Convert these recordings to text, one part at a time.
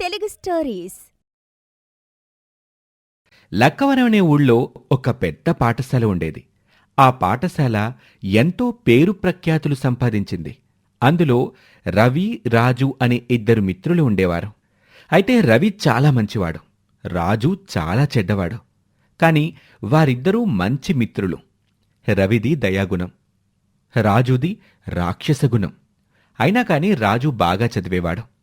Telugu stories Lakkavaram అనే ఊళ్ళో ఒక పెద్ద పాఠశాల ఉండేది. ఆ పాఠశాల ఎంతో పేరు ప్రఖ్యాతులు సంపాదించింది. అందులో రవి రాజు అనే ఇద్దరు మిత్రులు ఉండేవారు. అయితే రవి చాలా మంచివాడు రాజు చాలా చెడ్డవాడు. కాని వారిద్దరూ మంచి మిత్రులు. రవిది దయాగుణం రాజుది రాక్షసగుణం అయినా కాని రాజు బాగా చదివేవాడు.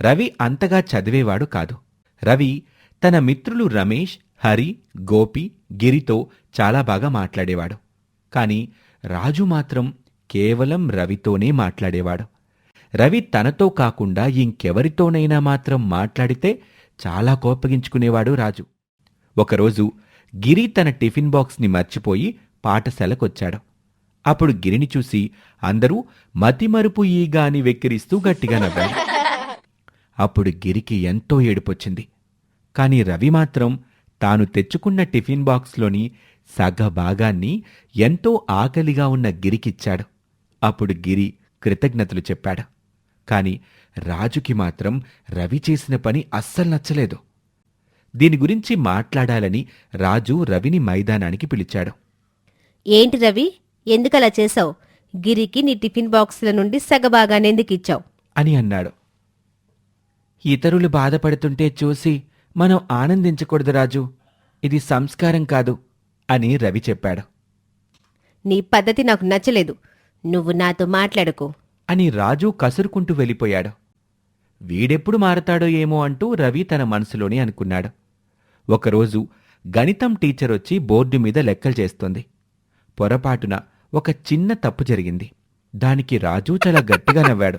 రవి అంతగా చదివేవాడు కాదు. రవి తన మిత్రులు రమేష్ హరి గోపి గిరితో చాలా బాగా మాట్లాడేవాడు. కాని రాజు మాత్రం కేవలం రవితోనే మాట్లాడేవాడు. రవి తనతో కాకుండా ఇంకెవరితోనైనా మాత్రం మాట్లాడితే చాలా కోపగించుకునేవాడు రాజు. ఒకరోజు గిరి తన టిఫిన్ బాక్స్ని మర్చిపోయి పాఠశాలకొచ్చాడు. అప్పుడు గిరిని చూసి అందరూ మతిమరుపు ఈగాని వెక్కిరిస్తూ గట్టిగా నవ్వారు. అప్పుడు గిరికి ఎంతో ఏడుపొచ్చింది. కాని రవి మాత్రం తాను తెచ్చుకున్న టిఫిన్ బాక్స్లోని సగ భాగాన్ని ఎంతో ఆకలిగా ఉన్న గిరికిచ్చాడు. అప్పుడు గిరి కృతజ్ఞతలు చెప్పాడు. కాని రాజుకి మాత్రం రవి చేసిన పని అస్సలు నచ్చలేదు. దీని గురించి మాట్లాడాలని రాజు రవిని మైదానానికి పిలిచాడు. ఏంటి రవి? ఎందుకలా చేశావు? గిరికి నీ టిఫిన్ బాక్సుల నుండి ఇచ్చావు? అని అన్నాడు. ఇతరులు బాధపడుతుంటే చూసి మనం ఆనందించకూడదు రాజు. ఇది సంస్కారం కాదు అని రవి చెప్పాడు. నీ పద్ధతి నాకు నచ్చలేదు. నువ్వు నాతో మాట్లాడకు. అని రాజు కసురుకుంటూ వెళ్ళిపోయాడు. వీడెప్పుడు మారతాడో ఏమో అంటూ రవి తన మనసులోనే అనుకున్నాడు. ఒకరోజు గణితం టీచర్ వచ్చి బోర్డు మీద లెక్కలు చేస్తోంది. పొరపాటున ఒక చిన్న తప్పు జరిగింది. దానికి రాజు చాలా గట్టిగా నవ్వాడు.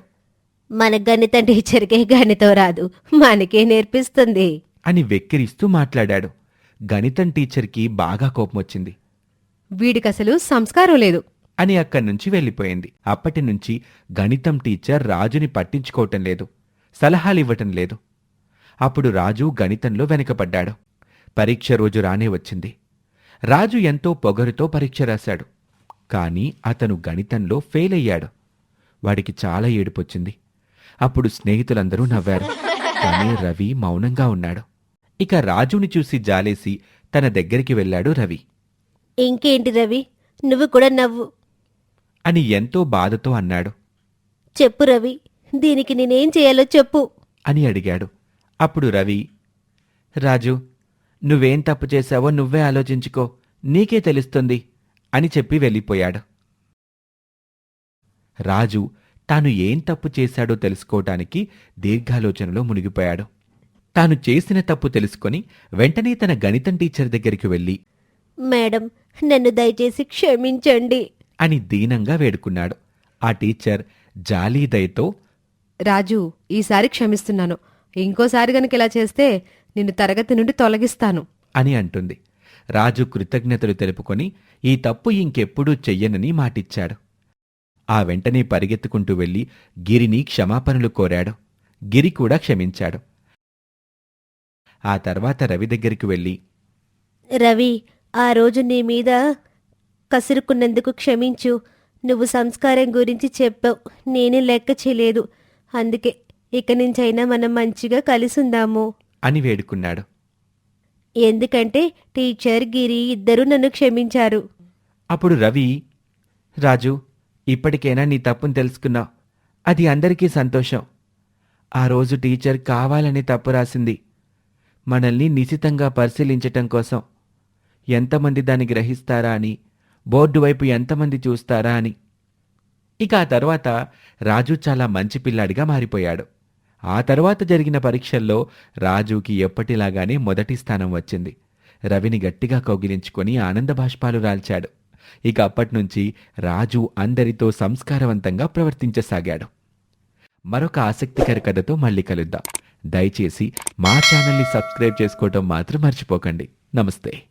మన గణితం టీచర్కే గణితం రాదు మనకే నేర్పిస్తుంది. అని వెక్కిరిస్తూ మాట్లాడాడు. గణితం టీచర్కి బాగా కోపమొచ్చింది. వీడికసలు సంస్కారం లేదు. అని అక్కడి నుంచి వెళ్ళిపోయింది. అప్పటి నుంచి గణితం టీచర్ రాజుని పట్టించుకోవటం లేదు సలహాలివ్వటం లేదు. అప్పుడు రాజు గణితంలో వెనకపడ్డాడు పరీక్ష రోజు రానే వచ్చింది. రాజు ఎంతో పొగరుతో పరీక్ష రాశాడు. కాని అతను గణితంలో ఫెయిల్ అయ్యాడు వాడికి చాలా ఏడుపొచ్చింది. అప్పుడు స్నేహితులందరూ నవ్వారు. కానీ రవి మౌనంగా ఉన్నాడు. ఇక రాజుని చూసి జాలేసి తన దగ్గరికి వెళ్ళాడు రవి. ఇంకేంటి రవి? నువ్వు కూడా నవ్వు. అని ఎంతో బాధతో అన్నాడు. చెప్పు రవి దీనికి నేనేం చేయాలో చెప్పు. అని అడిగాడు. అప్పుడు రవి రాజు నువ్వేం తప్పు చేశావో నువ్వే ఆలోచించుకో నీకే తెలుస్తుంది అని చెప్పి వెళ్ళిపోయాడు. రాజు తాను ఏం తప్పు చేశాడో తెలుసుకోవటానికి దీర్ఘాలోచనలో మునిగిపోయాడు. తాను చేసిన తప్పు తెలుసుకొని వెంటనే తన గణితం టీచర్ దగ్గరికి వెళ్ళి మేడం నన్ను దయచేసి క్షమించండి. అని దీనంగా వేడుకున్నాడు. ఆ టీచర్ జాలీ దయతో రాజు ఈసారి క్షమిస్తున్నాను. ఇంకోసారి గనుక ఇలా చేస్తే నిన్ను తరగతి నుండి తొలగిస్తాను. అని అంటుంది. రాజు కృతజ్ఞతలు తెలుపుకొని ఈ తప్పు ఇంకెప్పుడూ చెయ్యనని మాటిచ్చాడు. ఆ వెంటనే పరిగెత్తుకుంటూ వెళ్ళి గిరిని క్షమాపణలు కోరాడు. గిరి కూడా క్షమించాడు. ఆ తర్వాత రవి దగ్గరికి వెళ్ళి రవి ఆ రోజు నీ మీద కసురుకున్నందుకు క్షమించు. నువ్వు సంస్కారం గురించి చెప్పావు. నేనే లెక్క చేయలేదు. అందుకే ఇక నుంచైనా మనం మంచిగా కలిసుందాము. అని వేడుకున్నాడు. ఎందుకంటే టీచర్ గిరి ఇద్దరూ నన్ను క్షమించారు. అప్పుడు రవి రాజు ఇప్పటికైనా నీ తప్పును తెలుసుకున్నావు. అది అందరికీ సంతోషం. ఆ రోజు టీచర్ కావాలని తప్పు రాసింది. మనల్ని నిశితంగా పరిశీలించటం కోసం. ఎంతమంది దాన్ని గ్రహిస్తారా అని బోర్డు వైపు ఎంతమంది చూస్తారా అని. ఇక ఆ తర్వాత రాజు చాలా మంచి పిల్లాడిగా మారిపోయాడు. ఆ తర్వాత జరిగిన పరీక్షల్లో రాజుకి ఎప్పటిలాగానే మొదటి స్థానం వచ్చింది. రవిని గట్టిగా కౌగిలించుకొని ఆనంద బాష్పాలు రాల్చాడు. ఇక అప్పట్నుంచి రాజు అందరితో సంస్కారవంతంగా ప్రవర్తించసాగాడు. మరొక ఆసక్తికర కథతో మళ్ళీ కలుద్దాం. దయచేసి మా ఛానల్ని సబ్స్క్రైబ్ చేసుకోవటం మాత్రం మర్చిపోకండి. నమస్తే.